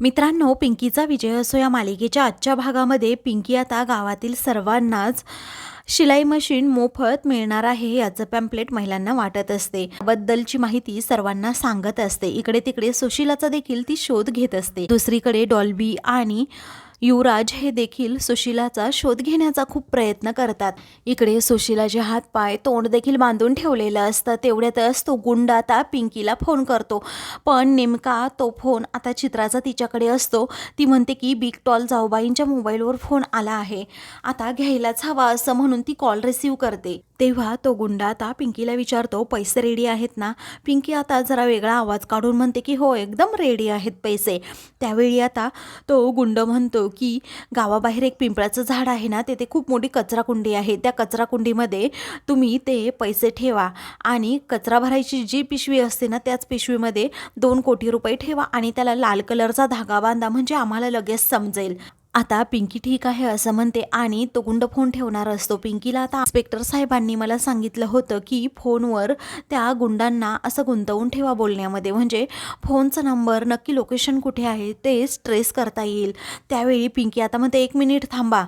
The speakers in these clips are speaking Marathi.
मित्रांनो पिंकीचा विजय असो या मालिकेच्या आजच्या भागामध्ये पिंकी आता गावातील सर्वांनाच शिलाई मशीन मोफत मिळणार आहे याचं पॅम्पलेट महिलांना वाटत असते. बद्दलची माहिती सर्वांना सांगत असते. इकडे तिकडे सुशिलाचा देखील ती शोध घेत असते. दुसरीकडे डॉल्बी आणि युवराज हे देखील सुशिलाचा शोध घेण्याचा खूप प्रयत्न करतात. इकडे सुशिलाचे हात पाय तोंड देखील बांधून ठेवलेलं असतं तेवढ्यातच तो गुंड आता पिंकीला फोन करतो. पण नेमका तो फोन आता चित्राचा तिच्याकडे असतो. ती म्हणते की बिग टॉल जाऊबाईंच्या मोबाईलवर फोन आला आहे. आता घ्यायलाच हवा असं म्हणून ती कॉल रिसीव्ह करते. तेव्हा तो गुंड आता पिंकीला विचारतो पैसे रेडी आहेत ना? पिंकी आता जरा वेगळा आवाज काढून म्हणते की हो एकदम रेडी आहेत पैसे. त्यावेळी आता तो गुंड म्हणतो की गावाबाहेर एक पिंपळाचं झाड आहे ना तेथे खूप मोठी कचराकुंडी आहे. त्या कचराकुंडीमध्ये तुम्ही ते पैसे ठेवा आणि कचरा भरायची जी पिशवी असते ना त्याच पिशवीमध्ये दोन कोटी रुपये ठेवा आणि त्याला लाल कलरचा धागा बांधा म्हणजे आम्हाला लगेच समजेल. आता पिंकी ठीक आहे असं म्हणते आणि तो गुंड फोन ठेवणार असतो. पिंकीला आता इन्स्पेक्टर साहेबांनी मला सांगितलं होतं की फोनवर त्या गुंडांना असं गुंतवून ठेवा बोलण्यामध्ये. म्हणजे फोनचा नंबर नक्की लोकेशन कुठे आहे ते ट्रेस करता येईल. त्यावेळी पिंकी आता म्हणते एक मिनिट थांबा.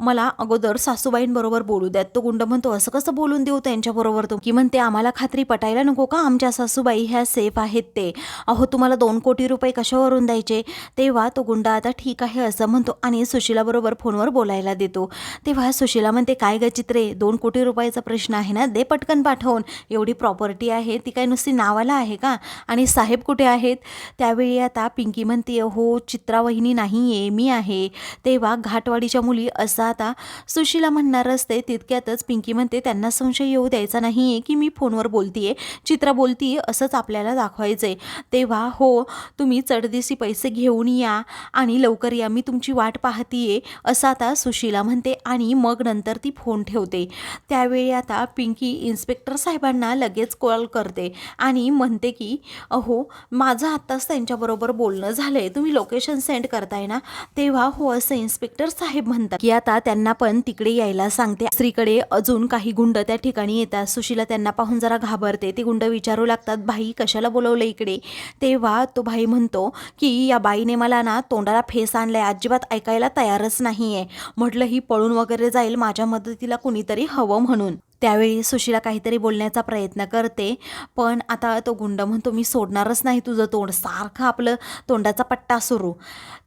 मला अगोदर सासूबाईंबरोबर बोलू द्यात. तो गुंड म्हणतो असं कसं बोलून देऊ त्यांच्याबरोबर तो? की म्हणते आम्हाला खात्री पटायला नको का? आमच्या सासूबाई ह्या सेफ आहेत ते. अहो तुम्हाला दोन कोटी रुपये कशावरून द्यायचे? तेव्हा तो गुंड आता ठीक आहे असं म्हणतो आणि सुशिलाबरोबर फोनवर बोलायला देतो. तेव्हा सुशिला म्हणते काय ग चित्रे दोन कोटी रुपयाचा प्रश्न आहे ना? दे पटकन पाठवून. एवढी प्रॉपर्टी आहे ती काय नुसती नावाला आहे का? आणि साहेब कुठे आहेत? त्यावेळी आता पिंकी म्हणते हो चित्रावहिनी नाही आहे मी आहे. तेव्हा घाटवाडीच्या मुली असं आता सुशीला म्हणणार असते तितक्यातच पिंकी म्हणते त्यांना संशय येऊ द्यायचा नाही आहे की मी फोनवर बोलतीये चित्रा बोलतीये असंच आपल्याला दाखवायचं आहे तेव्हा हो तुम्ही चढदिसी पैसे घेऊन या आणि लवकर या मी तुमची वाट पाहतीये असं आता सुशीला म्हणते आणि मग नंतर ती फोन ठेवते. त्यावेळी आता पिंकी इन्स्पेक्टर साहेबांना लगेच कॉल करते आणि म्हणते की अहो माझं आत्ताच त्यांच्याबरोबर बोलणं झालं आहे तुम्ही लोकेशन सेंड करताय ना? तेव्हा हो असं इन्स्पेक्टर साहेब म्हणतात की आता त्यांना पण तिकडे यायला सांगते. स्त्रीकडे अजून काही गुंड त्या ठिकाणी येतात. सुशिला त्यांना पाहून जरा घाबरते. ते गुंड विचारू लागतात भाई कशाला बोलवलं इकडे? तेव्हा तो भाई म्हणतो की या बाईने मला ना तोंडाला फेस आणलाय. अजिबात ऐकायला तयारच नाही आहे म्हटलं ही पळून वगैरे जाईल. माझ्या मदतीला कुणीतरी हवं म्हणून. त्यावेळी सुशीला काहीतरी बोलण्याचा प्रयत्न करते. पण आता तो गुंड म्हणतो मी सोडणारच नाही तुझं तोंड. सारखं आपलं तोंडाचा पट्टा सुरू.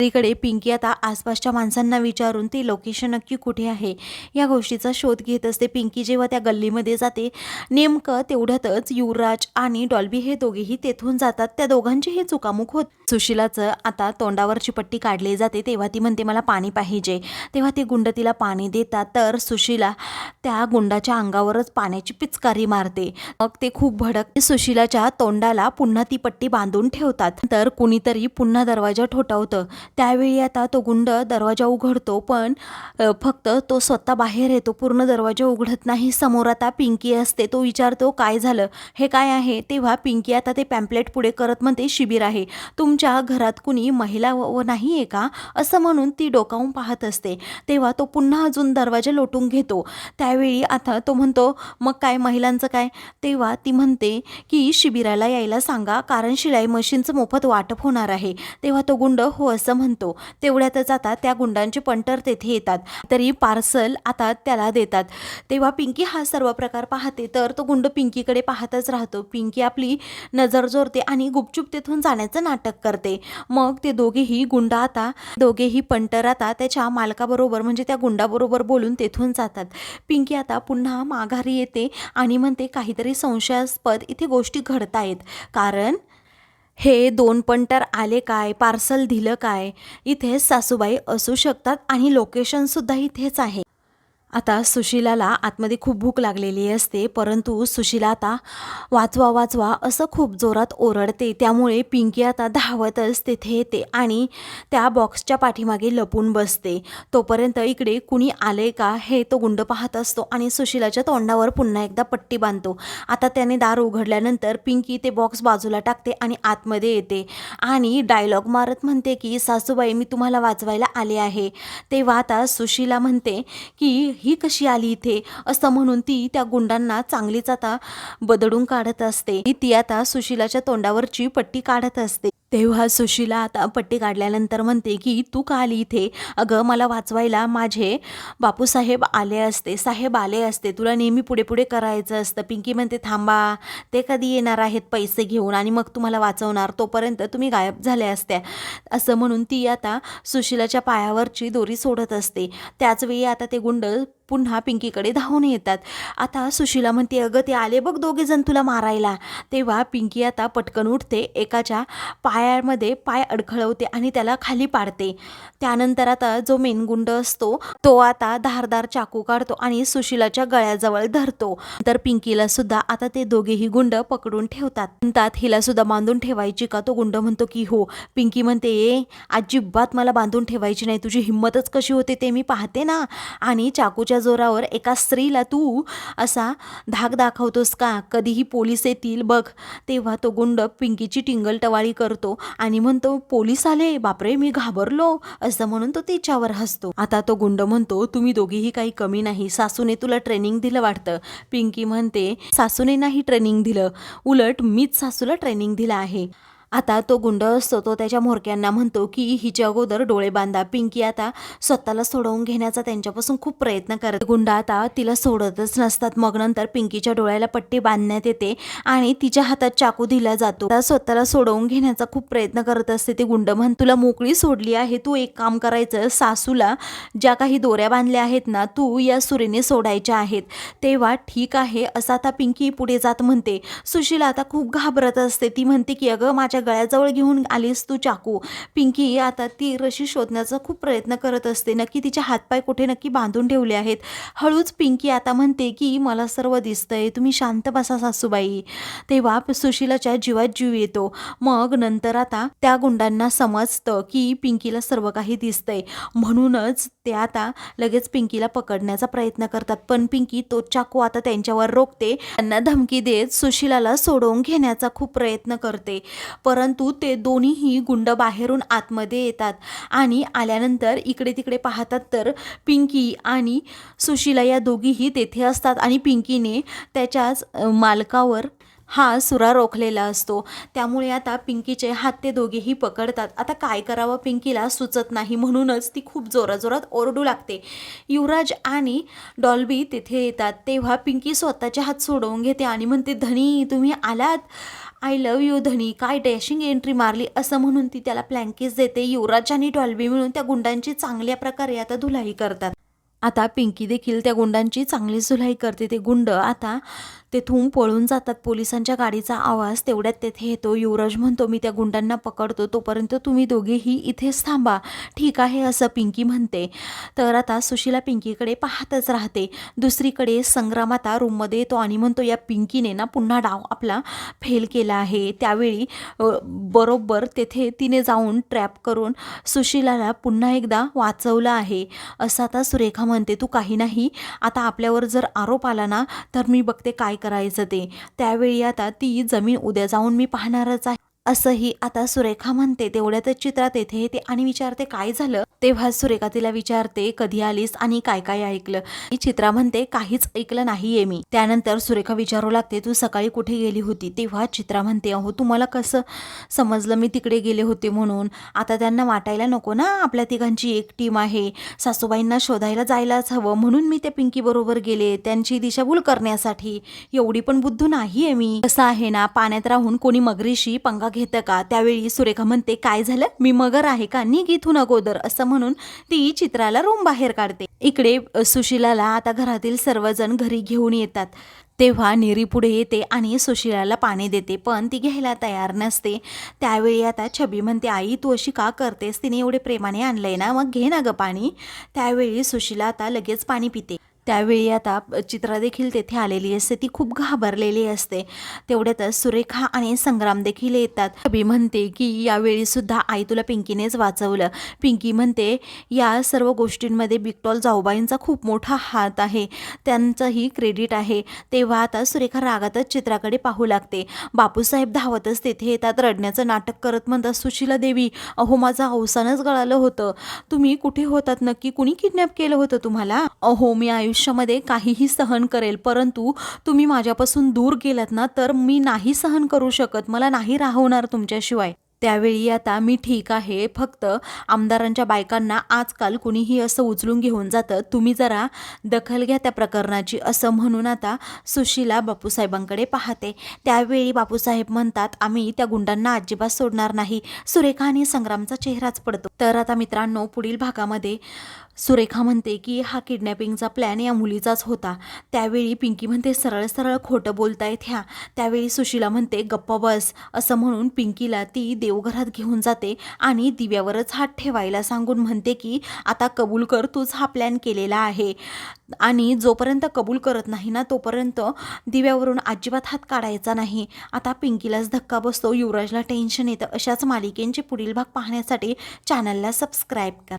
तिकडे पिंकी आता आसपासच्या माणसांना विचारून ती लोकेशन नक्की कुठे आहे? या गोष्टीचा शोध घेत असते. पिंकी जेव्हा त्या गल्लीमध्ये जाते नेमकं तेवढ्यातच युवराज आणि डॉल्बी हे दोघेही तेथून जातात. त्या दोघांचीही चुकामुक होत. सुशीलाचं आता तोंडावरची पट्टी काढली जाते. तेव्हा ती म्हणते मला पाणी पाहिजे. तेव्हा ते गुंड तिला पाणी देतात. तर सुशीला त्या गुंडाच्या अंगावरच पाण्याची पिचकारी मारते. मग ते खूप भडक सुशिलाच्या तोंडाला पुन्हा ती पट्टी बांधून ठेवतात. तर कुणीतरी पुन्हा दरवाजा ठोठावतं. त्यावेळी आता तो गुंड दरवाजा उघडतो पण फक्त तो स्वतः बाहेर येतो. पूर्ण दरवाजा उघडत नाही. समोर आता पिंकी असते. तो विचारतो काय झालं? हे काय आहे? तेव्हा पिंकी आता ते पॅम्पलेट पुढे करत म्हणते शिबिर आहे. तुमच्या घरात कुणी महिला व नाही आहे का? असं म्हणून ती डोकावून पाहत असते. तेव्हा तो पुन्हा अजून दरवाजा लोटून घेतो. त्यावेळी आता तो म्हणतो मग काय महिलांचं काय? तेव्हा ती म्हणते की शिबिराला यायला सांगा कारण शिलाई मशीनचं मोफत वाटप होणार आहे. तेव्हा तो गुंड हो असं म्हणतो. तेवढ्यातच आता त्या गुंडांचे पंटर तेथे येतात. तरी पार्सल आता त्याला देतात. तेव्हा पिंकी हा सर्व प्रकार पाहते तर तो गुंड पिंकीकडे पाहतच राहतो. पिंकी आपली नजर जोरते आणि गुपचूप तेथून जाण्याचं नाटक करते. मग ते दोघेही गुंड आता दोघेही पंटर आता त्याच्या मालकाबरोबर म्हणजे त्या गुंडाबरोबर बोलून तेथून जातात. पिंकी आता पुन्हा माघारी येते आणि म्हणते काहीतरी संशयास्पद इथे गोष्टी घडतायत. कारण हे दोन पंटर आले काय? पार्सल दिलं काय? इथे सासूबाई असू शकतात आणि लोकेशनसुद्धा इथेच आहे. आता सुशीलाला आतमध्ये खूप भूक लागलेली असते परंतु सुशीला आता वाचवा वाचवा असं खूप जोरात ओरडते. त्यामुळे पिंकी आता धावतच तेथे येते आणि त्या बॉक्सच्या पाठीमागे लपून बसते. तोपर्यंत इकडे कुणी आले का हे तो गुंड पाहत असतो आणि सुशीलाच्या तोंडावर पुन्हा एकदा पट्टी बांधतो. आता त्याने दार उघडल्यानंतर पिंकी ते बॉक्स बाजूला टाकते आणि आतमध्ये येते आणि डायलॉग मारत म्हणते की सासूबाई मी तुम्हाला वाचवायला आले आहे. तेव्हा आता सुशीला म्हणते की ही कशी आली इथे? असं म्हणून ती त्या गुंडांना चांगलीच आता बदडून काढत असते. ती आता सुशिलाच्या तोंडावरची पट्टी काढत असते. तेव्हा सुशीला आता पट्टी काढल्यानंतर म्हणते की तू का आली इथे? अगं मला वाचवायला माझे बापूसाहेब आले असते. साहेब आले असते. तुला नेहमी पुढे पुढे करायचं असतं. पिंकी म्हणते थांबा. ते कधी येणार आहेत पैसे घेऊन आणि मग तुम्हाला वाचवणार. तोपर्यंत तुम्ही गायब झाल्या असत्या. असं म्हणून ती आता सुशिलाच्या पायावरची दोरी सोडत असते. त्याचवेळी आता ते गुंड पुन्हा पिंकीकडे धावून येतात. आता सुशीला म्हणते अगं ते आले बघ दोघे जण तुला मारायला. तेव्हा पिंकी आता पटकन उठते एकाच्या पायामध्ये पाय अडखळवते आणि त्याला खाली पाडते. त्यानंतर आता जो मेन गुंड असतो तो आता धारदार चाकू काढतो आणि सुशीलाच्या गळ्याजवळ धरतो. तर पिंकीला सुद्धा आता ते दोघेही गुंड पकडून ठेवतात. म्हणतात हिला सुद्धा बांधून ठेवायची का? तो गुंड म्हणतो की हो. पिंकी म्हणते ए अजिबात मला बांधून ठेवायची नाही तुझी हिंमतच कशी होते ते मी पाहते ना. आणि चाकूच्या जोरावर एका स्त्रीला तू असा धाक दाखवतोस का? कधीही पोलीस येतील बघ. तेव्हा तो गुंड पिंकीची टिंगल टवाळी करतो आणि म्हणतो पोलीस आले बापरे मी घाबरलो असं म्हणून तो तिच्यावर हसतो. आता तो गुंड म्हणतो तुम्ही दोघीही काही कमी नाही. सासूने तुला ट्रेनिंग दिलं वाटतं. पिंकी म्हणते सासूने नाही ट्रेनिंग दिलं. उलट मीच सासूला ट्रेनिंग दिलं आहे. आता तो गुंड असतो तो त्याच्या म्होरक्यांना म्हणतो की हिच्या अगोदर डोळे बांधा पिंकी आता स्वतःला सोडवून घेण्याचा त्यांच्यापासून खूप प्रयत्न करत. गुंड आता तिला सोडतच नसतात. मग नंतर पिंकीच्या डोळ्याला पट्टी बांधण्यात येते आणि तिच्या हातात चाकू दिला जातो. आता स्वतःला सोडवून घेण्याचा खूप प्रयत्न करत असते ते गुंड. म्हण तुला मोकळी सोडली आहे तू एक काम करायचं. सासूला ज्या काही दोऱ्या बांधल्या आहेत ना तू या सुरीने सोडायच्या आहेत. तेव्हा ठीक आहे असं आता पिंकी पुढे जात म्हणते. सुशीला आता खूप घाबरत असते. ती म्हणते की अगं माझ्या गळ्याजवळ घेऊन आलीस तू चाकू. पिंकी आता ती रशी शोधण्याचा खूप प्रयत्न करत असते. नक्की तिचे हातपाय कुठे नक्की बांधून ठेवले आहेत? हळूच पिंकी आता म्हणते की मला सर्व दिसतंय. तुम्ही शांत बसा सासूबाई. तेव्हा सुशीलाच्या जीवात जीव येतो. मग नंतर आता त्या गुंडांना समजतं की पिंकीला सर्व काही दिसतंय. म्हणूनच ते आता लगेच पिंकीला पकडण्याचा प्रयत्न करतात. पण पिंकी तो चाकू आता त्यांच्यावर रोखते. त्यांना धमकी देत सुशीलाला सोडवून घेण्याचा खूप प्रयत्न करते. परंतु ते दोन्हीही गुंड बाहेरून आतमध्ये येतात आणि आल्यानंतर इकडे तिकडे पाहतात तर पिंकी आणि सुशिला या दोघीही तेथे असतात आणि पिंकीने त्याच्याच मालकावर हा सुरा रोखलेला असतो. त्यामुळे आता पिंकीचे हात ते दोघेही पकडतात. आता काय करावं पिंकीला सुचत नाही म्हणूनच ती खूप जोराजोरात ओरडू लागते. युवराज आणि डॉल्बी तिथे येतात. तेव्हा पिंकी स्वतःचे हात सोडवून घेते आणि म्हणते धनी तुम्ही आलात? आय लव यू धनी. काय डॅशिंग एंट्री मारली? असं म्हणून ती त्याला प्लँकेज देते. युवराज आणि डॉल्बी मिळून त्या गुंडांची चांगल्या प्रकारे आता धुलाई करतात. आता पिंकी देखील त्या गुंडांची चांगली धुलाई करते. ते गुंड आता तेथून पळून जातात. पोलिसांच्या गाडीचा आवाज तेवढ्यात तेथे येतो. युवराज म्हणतो मी त्या गुंडांना पकडतो. तोपर्यंत तुम्ही दोघेही इथेच थांबा. ठीक आहे असं पिंकी म्हणते. तर आता सुशीला पिंकीकडे पाहतच राहते. दुसरीकडे संग्राम आता रूममध्ये येतो आणि म्हणतो या पिंकीने ना पुन्हा डाव आपला फेल केला आहे. त्यावेळी बरोबर तेथे तिने जाऊन ट्रॅप करून सुशीलाला पुन्हा एकदा वाचवलं आहे. असं आता सुरेखा म्हणते तू काही नाही. आता आपल्यावर जर आरोप आला ना तर मी बघते काय करायचं ते. त्यावेळी आता ती जमीन उद्या जाऊन मी पाहणारच आहे. असंही आता सुरेखा म्हणते तेवढ्यातच चित्रात येथे येते आणि विचारते काय झालं? तेव्हा सुरेखा तिला विचारते कधी आलीस आणि काय काय ऐकलं? ही चित्रा म्हणते काहीच ऐकलं नाहीये मी. त्यानंतर सुरेखा विचारू लागते तू सकाळी कुठे गेली होती? तेव्हा चित्रा म्हणते अहो तुम्हाला कसं समजलं मी तिकडे गेले होते म्हणून? आता त्यांना वाटायला नको ना आपल्या तिघांची एक टीम आहे. सासूबाईंना शोधायला जायलाच हवं. म्हणून मी त्या पिंकी बरोबर गेले. त्यांची दिशाभूल करण्यासाठी एवढी पण बुद्धू नाहीये मी. कसं आहे ना पाण्यात राहून कोणी मगरीशी पंगा घेतं का? त्यावेळी सुरेखा म्हणते काय झालं? मी मगर आहे का? निघ इथून अगोदर असं म्हणून ती चित्राला रूम बाहेर काढते. इकडे सुशिलाला आता घरातील सर्वजण घरी घेऊन येतात. तेव्हा नेरी पुढे येते आणि सुशिलाला पाणी देते पण ती घ्यायला तयार नसते. त्यावेळी आता छबी म्हणते आई तू अशी का करतेस? तिने एवढे प्रेमाने आणलंय ना मग घे ना ग पाणी. त्यावेळी सुशिला आता लगेच पाणी पिते. त्यावेळी आता चित्रा देखील तेथे आलेली असते. ती खूप घाबरलेली असते. तेवढ्यातच सुरेखा आणि संग्राम देखील येतात. छबी म्हणते की यावेळी सुद्धा आई तुला पिंकीनेच वाचवलं. पिंकी म्हणते या सर्व गोष्टींमध्ये बिगटॉल जाऊबाईंचा खूप मोठा हात आहे. त्यांचंही क्रेडिट आहे. तेव्हा आता सुरेखा रागातच चित्राकडे पाहू लागते. बापूसाहेब धावतच तेथे येतात. रडण्याचं नाटक करत म्हणतात सुशीला देवी अहो माझं अवसानच गळालं होतं. तुम्ही कुठे होतात नक्की? कुणी किडनॅप केलं होतं तुम्हाला? अहो मी आयुष्य आयुष्यामध्ये काहीही सहन करेल परंतु तुम्ही माझ्यापासून दूर गेलात ना तर मी नाही सहन करू शकत. मला नाही राहवणार तुमच्याशिवाय. त्यावेळी आता मी ठीक आहे. फक्त आमदारांच्या बायकांना आजकाल कुणीही असं उचलून घेऊन जातं. तुम्ही जरा दखल घ्या त्या प्रकरणाची असं म्हणून आता सुशीला बापूसाहेबांकडे पाहते. त्यावेळी बापूसाहेब म्हणतात आम्ही त्या गुंडांना अजिबात सोडणार नाही. सुरेखा आणि संग्रामचा चेहराच पडतो. तर आता मित्रांनो पुढील भागामध्ये सुरेखा म्हणते की हा किडनॅपिंगचा प्लॅन या मुलीचाच होता. त्यावेळी पिंकी म्हणते सरळ सरळ खोटं बोलतायत ह्या. त्यावेळी सुशीला म्हणते गप्पा बस. असं म्हणून पिंकीला ती देवघरात घेऊन जाते आणि दिव्यावरच हात ठेवायला सांगून म्हणते की आता कबूल कर तूच हा प्लॅन केलेला आहे. आणि जोपर्यंत कबूल करत नाही ना तोपर्यंत दिव्यावरून अजिबात हात काढायचा नाही. आता पिंकीलाच धक्का बसतो. युवराजला टेन्शन येतं. अशाच मालिकेंचे पुढील भाग पाहण्यासाठी चॅनलला सबस्क्राईब करा.